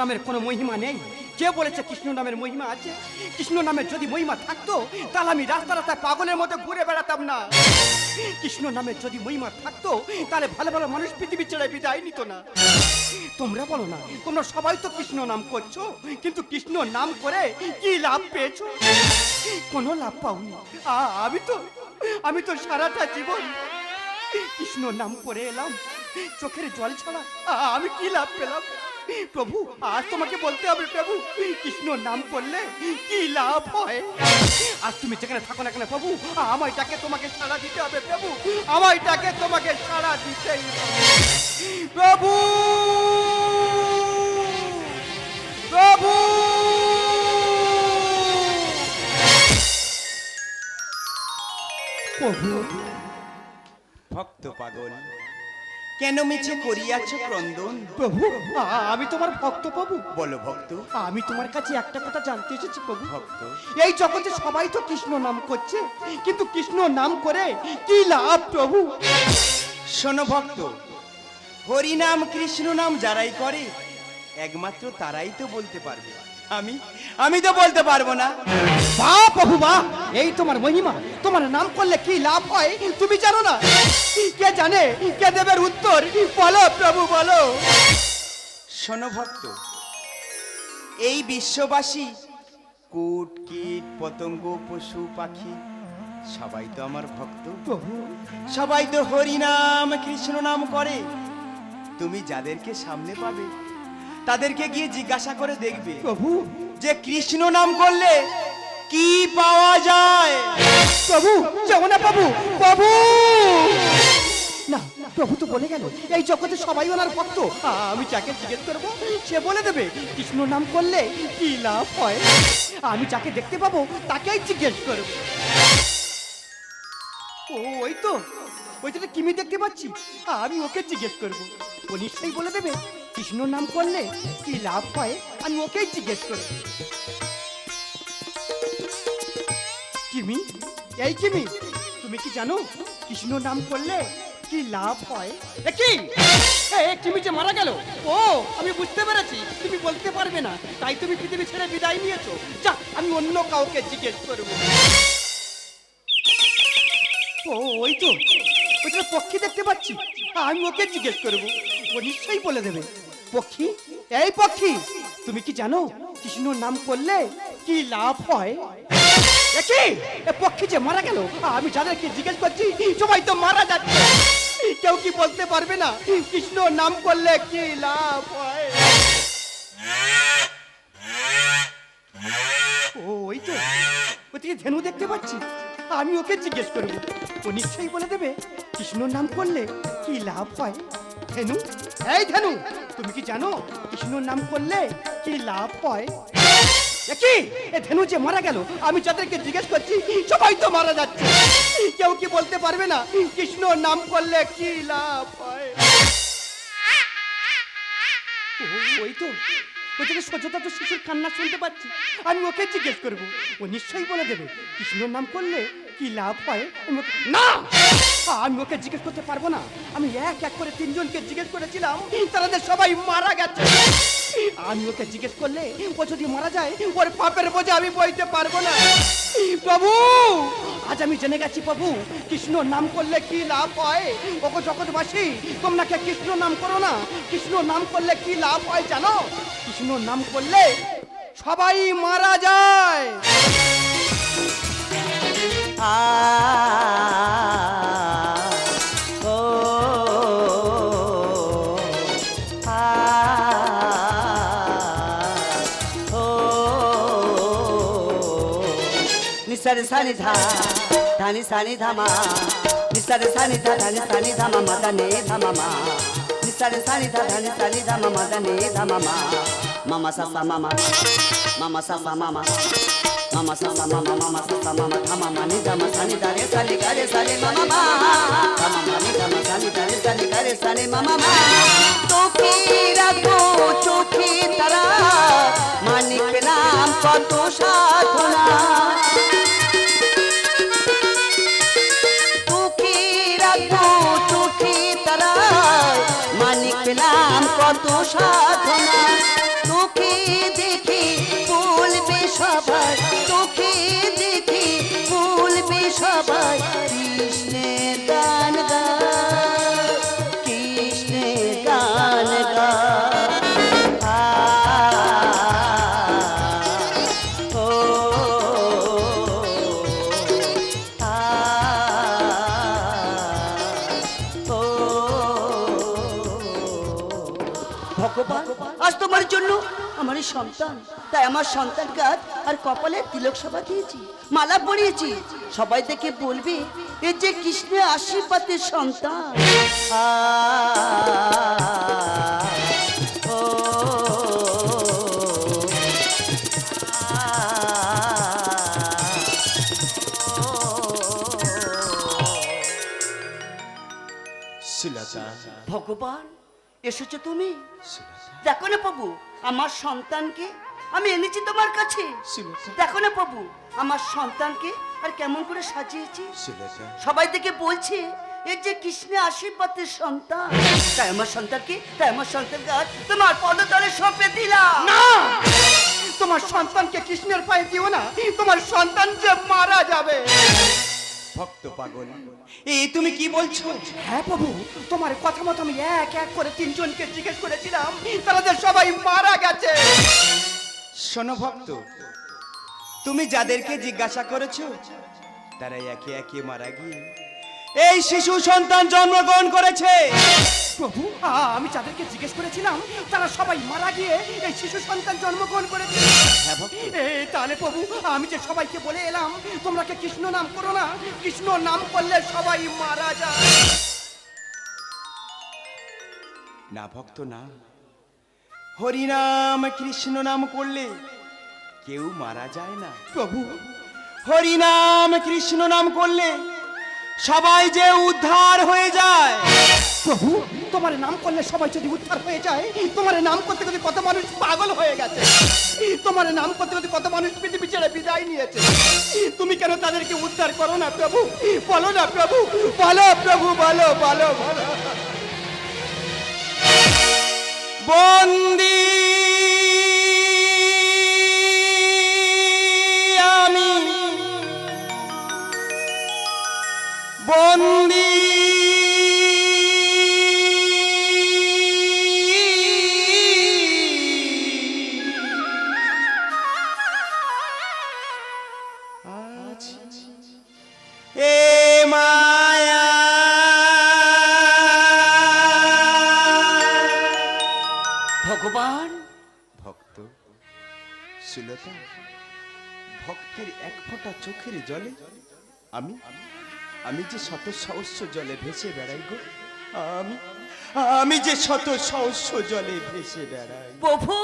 নামের কোনো মহিমা নেই। কে বলেছে কৃষ্ণ নামের মহিমা আছে? কৃষ্ণ নামের যদি মহিমা থাকতো, তাহলে আমি রাস্তা রাস্তায় পাগলের মতো ঘুরে বেড়াতাম না। কৃষ্ণ নামের যদি মহিমা থাকতো, তাহলে ভালো ভালো মানুষ পৃথিবী ছেড়ে বিদায় নিত না। তোমরা বলো না, তোমরা সবাই তো কৃষ্ণ নাম করছ, কিন্তু কৃষ্ণ নাম করে কি লাভ পেয়েছ? কোনো লাভ পাওনি। আমি তো আমি তো সারাটা জীবন কৃষ্ণ নাম করে এলাম, চোখের জল ছাড়া আমি কি লাভ পেলাম? প্রভু, আজ তোমাকে বলতে হবে প্রভু, কৃষ্ণ নাম করলে কি লাভ হয়? আজ তুমি যেখানে থাকো না কেন প্রভু আমায় তোমাকে সাড়া দিতে হবে প্রভু আমায় তোমাকে সাড়া দিতেই প্রভু! প্রভু! প্রভু, ভক্ত পাগল। কেন মিছে করিয়াছ ক্রন্দন? প্রভু আ- আমি তোমার ভক্ত প্রভু। বলো ভক্ত। আমি তোমার কাছে একটা কথা জানতে এসেছি প্রভু। ভক্ত। এই জগতে সবাই তো কৃষ্ণ নাম করছে কিন্তু কৃষ্ণ নাম করে কি লাভ প্রভু? শোনো ভক্ত হরি নাম কৃষ্ণ নাম যারাই করে একমাত্র তারাই তো বলতে পারবে। আমি আমি তো বলতে পারব না। বাহ প্রভু বাহ এই তোমার মহিমা তোমার নাম করলে কি লাভ হয় তুমি জানো না? কে জানে কে দেবের উত্তর? বলো প্রভু বলো। শোনো ভক্ত এই বিশ্ববাসী কুট কীট পতঙ্গ পশু পাখি সবাই তো আমার ভক্ত। প্রভু। সবাই তো হরি নাম কৃষ্ণ নাম করে। তুমি যাদেরকে সামনে পাবে তাদেরকে গিয়ে জিজ্ঞাসা করে দেখবে প্রভু। যে কৃষ্ণ নাম করলে কি পাওয়া যায়? প্রভু না প্রভু প্রভু। না প্রভু তো বলে গেল এই জগতে সবাই ওনার ভক্ত। আমি যাকে জিজ্ঞেস করব সে বলে দেবে কৃষ্ণ নাম করলে কি লাভ হয়? আমি যাকে দেখতে পাবো তাকেই জিজ্ঞেস করব। ও ওই তো ওই তো একটা কিমি দেখতে পাচ্ছি? আমি ওকে জিজ্ঞেস করব। ও নিশ্চয়ই বলে দেবে কৃষ্ণ নাম করলে কি লাভ হয়? আমি ওকেই জিজ্ঞেস করব কিমি? এই কিমি, তুমি কি জানো কৃষ্ণ নাম করলে কি লাভ হয়? কি? কিমি যে মারা গেল? ও, আমি বুঝতে পেরেছি, তুমি বলতে পারবে না। তাই তুমি পৃথিবী ছেড়ে বিদায় নিয়েছো। যা, আমি অন্য কাউকে জিজ্ঞেস করব। ও, ওই তো ওইটা পক্ষী দেখতে পাচ্ছি। আমি ওকে জিজ্ঞেস করব। ও নিশ্চয়ই বলে দেবে। পক্ষী? এই পক্ষী, তুমি কি জানো কৃষ্ণর নাম করলে কি লাভ হয়? পক্ষী যে মারা গেল, আমি যাদেরকে জিজ্ঞেস করছি, সবাই তো মারা যাচ্ছে। কেউ কি বলতে পারবে না কৃষ্ণ নাম করলে কি লাভ হয়? ওই তো। ওদিকে ধেনু দেখতে পাচ্ছি। আমি ওকে জিজ্ঞেস করব। ও নিশ্চয়ই বলে দেবে, কৃষ্ণর নাম করলে কি লাভ হয়? ধেনু? এই ধেনু তুমি কি জানো, কৃষ্ণর নাম করলে কি লাভ হয়? কি? এ ধেনু যে মারা গেল, আমি যাদেরকে জিজ্ঞেস করছি, সবাই তো মারা যাচ্ছে। কেউ কি বলতে পারবে না, কৃষ্ণর নাম করলে কি লাভ হয়? ওই তো। ওই থেকে তো শিশুর কান্না শুনতে পাচ্ছি। আমি ওকে জিজ্ঞেস করব, ও নিশ্চয়ই বলে দেবে, কৃষ্ণর নাম করলে কি লাভ হয়? না! আমি ওকে জিজ্ঞেস করতে পারব না। আমি এক এক করে তিনজনকে জিজ্ঞেস করেছিলাম, তারা সবাই মারা গেছে। আমি ওকে জিজ্ঞেস করলে ও যদি মারা যায়, ওর পাপের বোঝা আমি বইতে পারব না। প্রভু, আজ আমি জেনে গেছি প্রভু, কৃষ্ণ নাম করলে কি লাভ হয়? ওগো জগৎবাসী তোমরা কে কৃষ্ণ নাম করো না। কৃষ্ণ নাম করলে কি লাভ হয় জানো? কৃষ্ণ নাম করলে সবাই মারা যায়। আ निसर सानि धा, धानि सानि धामा निसर सानि धा, धानि सानि धामा मदने धममा निसर सानि धा, धानि सानि धामा मदने धममा मम सम मम मम सम मम मम सम मम मम सम मम धम मनि धम सानि धरे सानि करे सानि मम मा धम मनि धम सानि धरे सानि करे सानि मम मा तो पीरा को चोखी तरह मानिक नाम को तो साधना নাম কত সাধনা। তোকে দেখি বলবে সবাই তোকে দেখে বলবে সবাই কৃষ্ণের গান গা তোমার জন্য? আমার সন্তান। তাই আমার সন্তানকে আজ আর কপালে তিলক সভা দিয়েছি মালা পরিয়েছি। সবাই দেখে বলবে এ যে কৃষ্ণের আশীর্বাদের সন্তান। ভগবান এসেছ তুমি? দেখো না প্রভু আমার সন্তানকে আমি এনেছি তোমার কাছে। দেখো না প্রভু আমার সন্তানকে আর কেমন করে সাজিয়েছি। সবাই থেকে বলছে এর যে কৃষ্ণের আশীর্বাদের সন্তান। তাই আমার সন্তানকে তাই আমার সন্তানকে আজ তোমার পদতলে সঁপে দিলাম। না! তোমার সন্তানকে কৃষ্ণের পায়ে দিও না তোমার সন্তান যে মারা যাবে। ভক্ত পাগল। এই তুমি কি বলছো? হ্যাঁ প্রভু তোমার কথা মতো আমি এক এক করে তিনজনকে জিজ্ঞেস করেছিলাম। তাদের সবাই মারা গেছে। শোনো ভক্ত তুমি যাদেরকে জিজ্ঞাসা করেছ তারা একে একে মারা গিয়ে এই শিশু সন্তান জন্মগ্রহণ করেছে। প্রভু আমি যাদেরকে জিজ্ঞেস করেছিলাম তারা সবাই মারা গিয়ে এই শিশু সন্তান জন্মগ্রহণ করেছে। হ্যাঁ ভক্ত। এ, তাহলে প্রভু আমি যে সবাইকে বলে এলাম তোমরাকে কৃষ্ণ নাম করো না? কৃষ্ণ নাম করলে সবাই মারা যায়। না ভক্ত না। হরিনাম কৃষ্ণ নাম করলে কেউ মারা যায় না। প্রভু। হরিনাম কৃষ্ণ নাম করলে সবাই যে উদ্ধার হয়ে যায়। প্রভু তোমার নাম করলে সবাই যদি উদ্ধার হয়ে যায় তোমার নাম করতে করতে কত মানুষ পাগল হয়ে গেছে। তোমার নাম করতে করতে কত মানুষ পৃথিবী ছেড়ে বিদায় নিয়েছে। তুমি কেন তাদেরকে উদ্ধার করো না প্রভু? বলো না প্রভু বলো প্রভু বলো বলো বলো। বন্দি আমি বন্দি। ভগবান। ভক্ত সুলতা ভক্তের এক ফোঁটা চোখের জলে আমি আমি যে শত সহস্র জলে ভেসে বেড়াই গো আমি আমি যে শত সহস্র জলে ভেসে বেড়াই প্রভু!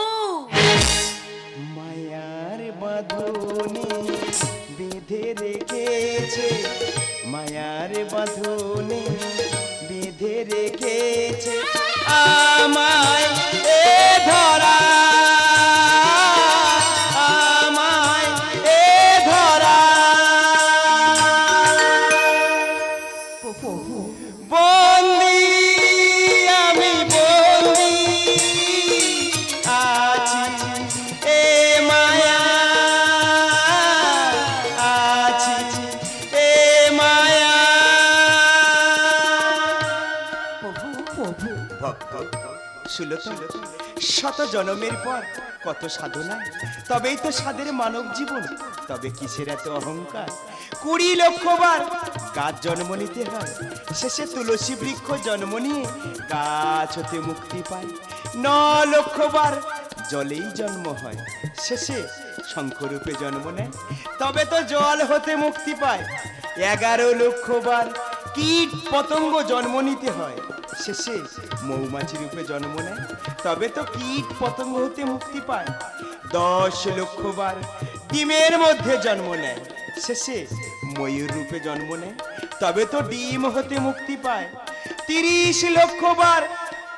মায়ার বাঁধনে বেঁধে রেখেছে মায়ার বাঁধনে বেঁধে রেখেছে আমায় এ ধরা। সুলতা শত জনমের পর কত সাধনা। তবেই তো সাদের মানব জীবন, তবে কিসের এত অহংকার? কুড়ি লক্ষ বার গাছ জন্ম নিতে হয়, শেষে তুলসী বৃক্ষ জন্ম নিয়ে গাছ হতে মুক্তি পায়। ন লক্ষ বার জলেই জন্ম হয়, শেষে শঙ্খরূপে জন্ম নেয়, তবে তো জল হতে মুক্তি পায়। এগারো লক্ষ বার কীট পতঙ্গ জন্ম নিতে হয়। শেষে মৌমাছি রূপে জন্ম নেয়। তবে তো কীট পতঙ্গ হতে মুক্তি পায়। দশ লক্ষ বার ডিমের মধ্যে জন্ম নেয়। শেষে ময়ূর রূপে জন্ম নেয়। তবে তো ডিম হতে মুক্তি পায়। তিরিশ লক্ষ বার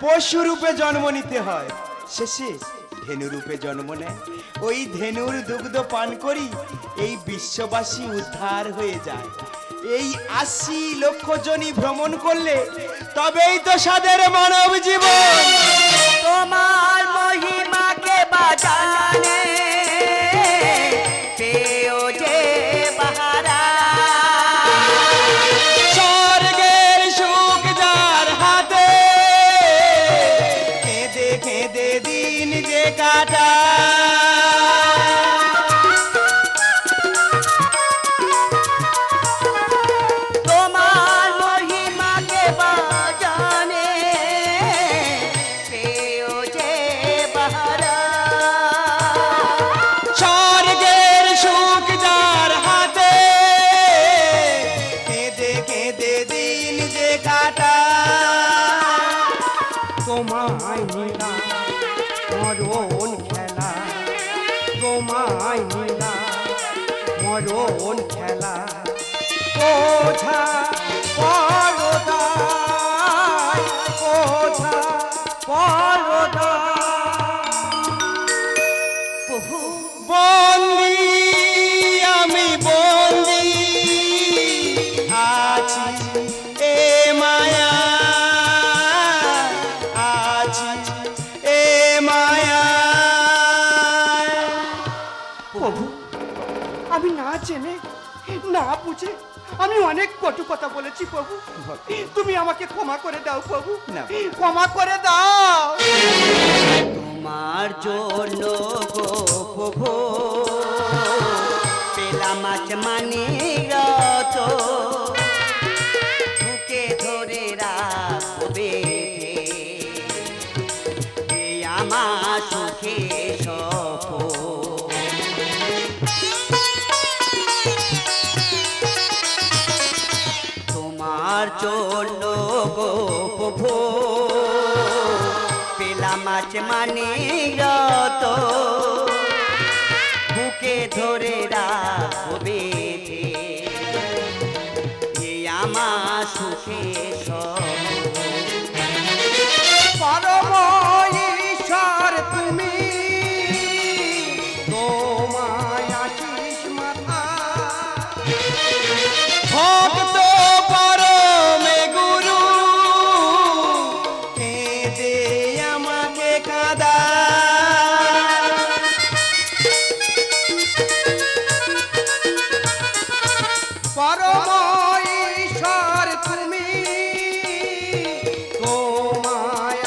পশু রূপে জন্ম নিতে হয়। শেষে ধেনু রূপে জন্ম নেয়। ওই ধেনুর দুগ্ধ পান করি, এই বিশ্ববাসী উদ্ধার হয়ে যায়। এই আশি লক্ষ জনই ভ্রমণ করলে তবেই তো সাদের মানব জীবন। তোমার মহিমাকে বাজানে তোমায় নীলা মরণ খেলা। ওঝা পরদা ওঝা পরদায়। জেনে না? বুঝে আমি অনেক কটু কথা বলেছি প্রভু। তুমি আমাকে ক্ষমা করে দাও প্রভু। না। ক্ষমা করে দাও। তোমার জন্য গো প্রভু পেলাম মাছ মানি রত। বুকে ধরে রাখবে আমার সুখে প্রভু পেলা মাছ মানে রত। বুকে ধরে রাখবে আমার সুখে সব পরম ঈশ্বর তুমি তোমায়